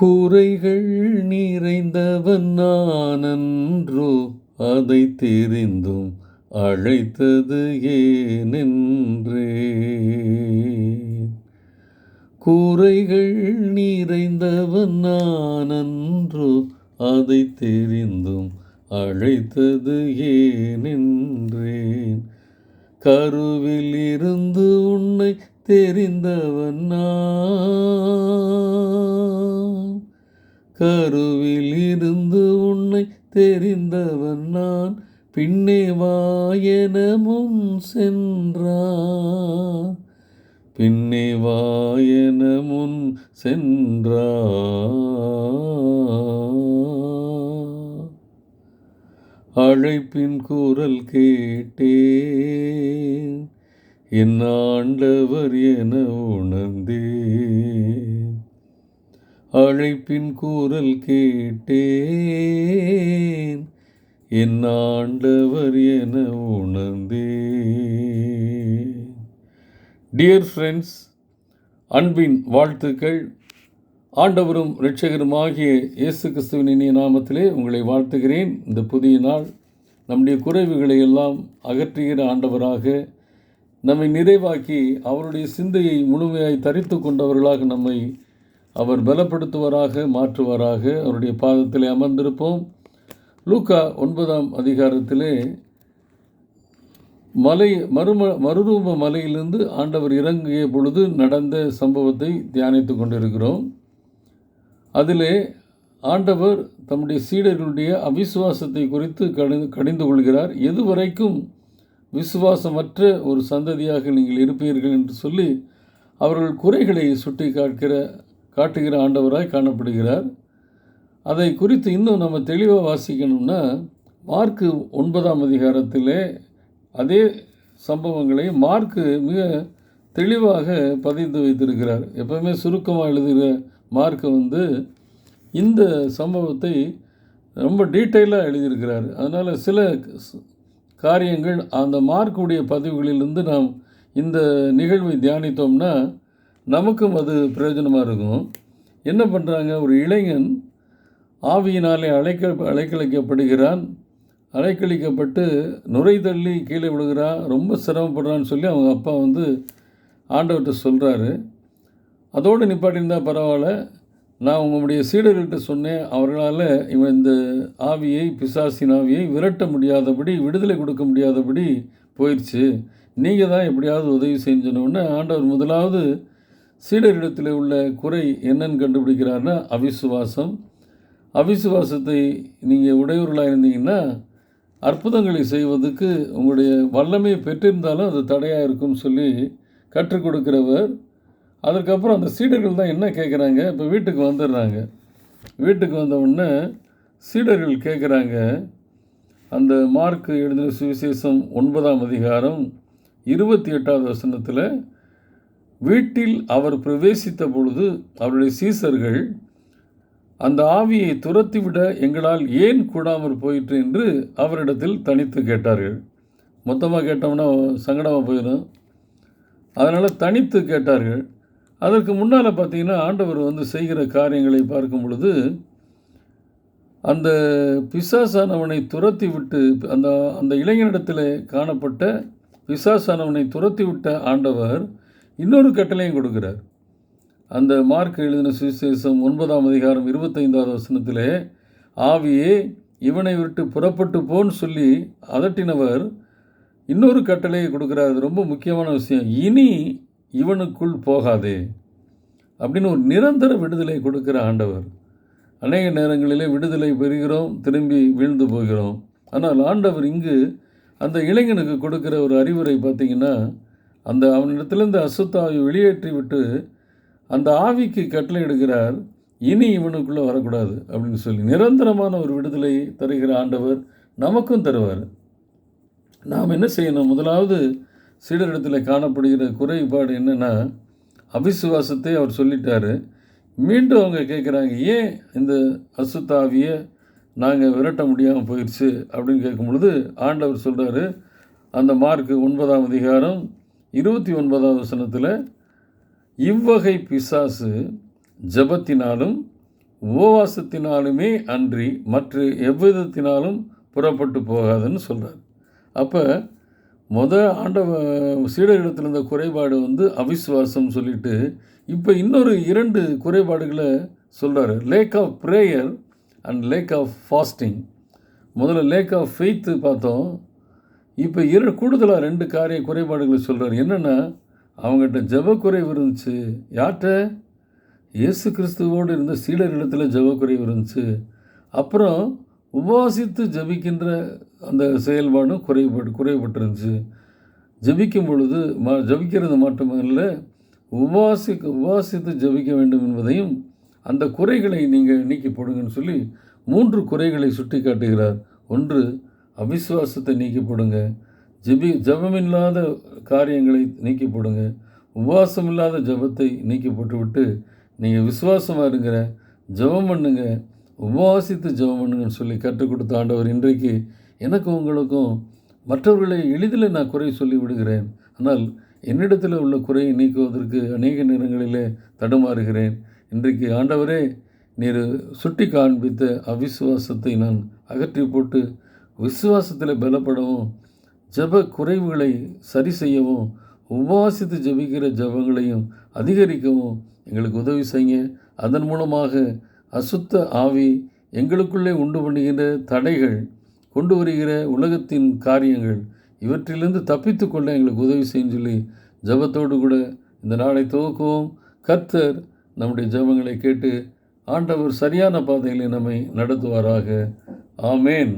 குறைகள் நிறைந்தவன் நானன்றோ அதை தெரிந்தும் அழைத்தது ஏனென்றே. குறைகள் நிறைந்தவன் நானன்றோ அதை தெரிந்தும் அழைத்தது ஏனென்றேன். கருவில் இருந்து உன்னை தெரிந்தவன் நான் கருவில் இருந்து உன்னை தெரிந்தவன் நான். பின்னே வாயன முன் சென்றான் பின்னே வாயன முன் சென்றான் அழைப்பின் குரல் கேட்டேன். என் ஆண்டவர் என உணர்ந்தேன். அழைப்பின் கூறல் கேட்டேன். என் ஆண்டவர் என உணர்ந்தேன். டியர் ஃப்ரெண்ட்ஸ் அன்பின் வாழ்த்துக்கள். ஆண்டவரும் இரட்சகருமாகிய இயேசு கிறிஸ்துவின் இனிய நாமத்திலே உங்களை வாழ்த்துகிறேன். இந்த புதிய நாள் நம்முடைய குறைவுகளை எல்லாம் அகற்றுகிற ஆண்டவராக நம்மை நிறைவாக்கி அவருடைய சிந்தையை முழுமையாய் தரித்து கொண்டவர்களாக நம்மை அவர் பலப்படுத்துவராக மாற்றுவராக அவருடைய பாதத்திலே அமர்ந்திருப்போம். லூக்கா ஒன்பதாம் அதிகாரத்திலே மலை மறும மறுரூப மலையிலிருந்து ஆண்டவர் இறங்கிய பொழுது நடந்த சம்பவத்தை தியானித்து கொண்டிருக்கிறோம். அதிலே ஆண்டவர் தம்முடைய சீடர்களுடைய அவிசுவாசத்தை குறித்து கடி கடிந்து கொள்கிறார். எதுவரைக்கும் விசுவாசமற்ற ஒரு சந்ததியாக நீங்கள் இருப்பீர்கள் என்று சொல்லி அவர்கள் குறைகளை சுட்டி காட்கிற காட்டுகிற ஆண்டவராய் காணப்படுகிறார். அதை குறித்து இன்னும் நம்ம தெளிவாக வாசிக்கணும்னா மார்க்கு ஒன்பதாம் அதிகாரத்திலே அதே சம்பவங்களை மார்க்கு மிக தெளிவாக பதிந்து வைத்திருக்கிறார். எப்பவுமே சுருக்கமாக எழுதுகிற மார்க்கு வந்து இந்த சம்பவத்தை ரொம்ப டீட்டெயிலாக எழுதியிருக்கிறார். அதனால் சில காரியங்கள் அந்த மார்க்குடைய பதிவுகளிலிருந்து நாம் இந்த நிகழ்வை தியானித்தோம்னா நமக்கும் அது பிரயோஜனமாக இருக்கும். என்ன பண்ணுறாங்க ஒரு இளைஞன் ஆவியினாலே அழைக்க அழைக்கழிக்கப்படுகிறான். அலைக்கழிக்கப்பட்டு நுரை தள்ளி கீழே விழுகிறான். ரொம்ப சிரமப்படுறான்னு சொல்லி அவங்க அப்பா வந்து ஆண்டவர்கிட்ட சொல்கிறாரு அதோடு நிப்பாட்டியிருந்தா பரவாயில்ல. நான் உங்களுடைய சீடர்கிட்ட சொன்னேன். அவர்களால் இவன் இந்த ஆவியை பிசாசின் ஆவியை விரட்ட முடியாதபடி விடுதலை கொடுக்க முடியாதபடி போயிடுச்சு நீங்கள் தான் எப்படியாவது உதவி செஞ்சனோடனே ஆண்டவர் முதலாவது சீடரிடத்தில் உள்ள குறை என்னன்னு கண்டுபிடிக்கிறார்னா அவிசுவாசம். அவிசுவாசத்தை நீங்கள் உடையவர்களாக இருந்தீங்கன்னா அற்புதங்களை செய்வதற்கு உங்களுடைய வல்லமை பெற்றிருந்தாலும் அது தடையாக இருக்கும்னு சொல்லி கற்றுக் கொடுக்கிறவர். அதுக்கப்புறம் அந்த சீடர்கள் தான் என்ன கேட்குறாங்க இப்போ வீட்டுக்கு வந்துடுறாங்க. வீட்டுக்கு வந்த உடனே சீடர்கள் கேட்குறாங்க அந்த மார்க் எழுதின சுவிசேஷம் ஒன்பதாம் அதிகாரம் இருபத்தி எட்டாவது வசனத்தில் வீட்டில் அவர் பிரவேசித்த பொழுது அவருடைய சீசர்கள் அந்த ஆவியை துரத்திவிட எங்களால் ஏன் கூடாமல் போயிற்று என்று அவரிடத்தில் தனித்து கேட்டார்கள். மொத்தமாக கேட்டோம்னா சங்கடமாக போயிடும். அதனால் தனித்து கேட்டார்கள். அதற்கு முன்னால் பார்த்தீங்கன்னா ஆண்டவர் வந்து செய்கிற காரியங்களை பார்க்கும் பொழுது அந்த பிசாசானவனை துரத்தி விட்டு அந்த அந்த இளைஞனிடத்தில் காணப்பட்ட பிசாசானவனை துரத்தி விட்ட ஆண்டவர் இன்னொரு கட்டளையும் கொடுக்கிறார். அந்த மார்க் எழுதின சுவிசேஷம் ஒன்பதாம் அதிகாரம் இருபத்தைந்தாவது வசனத்திலே ஆவியே இவனை விட்டு புறப்பட்டு போன்னு சொல்லி அதட்டினவர் இன்னொரு கட்டளையை கொடுக்குறார். அது ரொம்ப முக்கியமான விஷயம். இனி இவனுக்குள் போகாதே அப்படின்னு ஒரு நிரந்தர விடுதலை கொடுக்குற ஆண்டவர். அநேக நேரங்களிலே விடுதலை பெறுகிறோம் திரும்பி வீழ்ந்து போகிறோம். ஆனால் ஆண்டவர் இங்கு அந்த இளைஞனுக்கு கொடுக்குற ஒரு அறிவுரை பார்த்திங்கன்னா அந்த அவனிடத்திலிருந்து அசுத்தாவை வெளியேற்றி விட்டு அந்த ஆவிக்கு கட்டளை எடுக்கிறார் இனி இவனுக்குள்ளே வரக்கூடாது அப்படின்னு சொல்லி. நிரந்தரமான ஒரு விடுதலை தருகிற ஆண்டவர் நமக்கும் தருவார். நாம் என்ன செய்யணும்? முதலாவது சீடரிடத்தில் காணப்படுகிற குறைபாடு என்னென்னா அவிசுவாசத்தை அவர் சொல்லிட்டாரு. மீண்டும் அவங்க கேட்குறாங்க ஏன் இந்த அசுத்தாவியை நாங்கள் விரட்ட முடியாமல் போயிடுச்சு அப்படின்னு கேட்கும் பொழுது ஆண்டவர் சொல்கிறாரு அந்த மார்க்கு ஒன்பதாம் அதிகாரம் இருபத்தி ஒன்பதாவது வசனத்தில் இவ்வகை பிசாசு ஜபத்தினாலும் உபவாசத்தினாலுமே அன்றி மற்ற எவ்விதத்தினாலும் புறப்பட்டு போகாதுன்னு சொல்கிறார் அப்போ முத ஆண்டவ சீடரிடத்தில் இருந்த குறைபாடு வந்து அவிஸ்வாசம் சொல்லிட்டு இப்போ இன்னொரு இரண்டு குறைபாடுகளை சொல்கிறாரு lack of prayer and lack of fasting முதல்ல லேக் ஆஃப் ஃபெய்த்து பார்த்தோம். இப்போ இரு கூடுதலாக ரெண்டு காரிய குறைபாடுகளை சொல்கிறார் என்னென்னா அவங்ககிட்ட ஜெப குறைவு இருந்துச்சு யார்கிட்ட? இயேசு கிறிஸ்துவோடு இருந்த சீடர் ஜெப குறைவு இருந்துச்சு அப்புறம் உபவாசித்து ஜபிக்கின்ற அந்த செயல்பாடும் குறைபட்டு குறைபட்டிருந்துச்சு. ஜபிக்கும் பொழுது ம ஜபிக்கிறது மட்டுமல்ல உபவாசிக்க உபவாசித்து ஜபிக்க வேண்டும் என்பதையும் அந்த குறைகளை நீங்கள் நீக்கி போடுங்கன்னு சொல்லி மூன்று குறைகளை சுட்டி காட்டுகிறார் ஒன்று அவிசுவாசத்தை நீக்கி போடுங்க ஜெபி ஜபமில்லாத காரியங்களை நீக்கி போடுங்க உபவாசம் இல்லாத ஜபத்தை நீக்கி போட்டுவிட்டு நீங்கள் விசுவாசமாக இருங்கிற ஜபம் பண்ணுங்க. உபவாசித்து ஜெபம் பண்ணுங்கன்னு சொல்லி கற்றுக் கொடுத்த ஆண்டவர் இன்றைக்கு எனக்கும் உங்களுக்கும் மற்றவர்களை எளிதில் நான் குறை சொல்லி விடுகிறேன். ஆனால் என்னிடத்தில் உள்ள குறையை நீக்குவதற்கு அநேக நேரங்களிலே தடுமாறுகிறேன். இன்றைக்கு ஆண்டவரே நீர் சுட்டி காண்பித்த அவிசுவாசத்தை நான் அகற்றி போட்டு விசுவாசத்தில் பலப்படவும் ஜப குறைவுகளை சரி செய்யவும் உபவாசித்து ஜபிக்கிற ஜபங்களையும் அதிகரிக்கவும் எங்களுக்கு உதவி செய்ய அதன் மூலமாக அசுத்த ஆவி எங்களுக்குள்ளே உண்டு பண்ணுகின்ற தடைகள் கொண்டு வருகிற உலகத்தின் காரியங்கள் இவற்றிலிருந்து தப்பித்து கொள்ள எங்களுக்கு உதவி செய்யும் சொல்லி ஜபத்தோடு கூட இந்த நாளை துவக்குவோம். கர்த்தர் நம்முடைய ஜபங்களை கேட்டு ஆண்டவர் சரியான பாதையில் நம்மை நடத்துவாராக. ஆமேன்.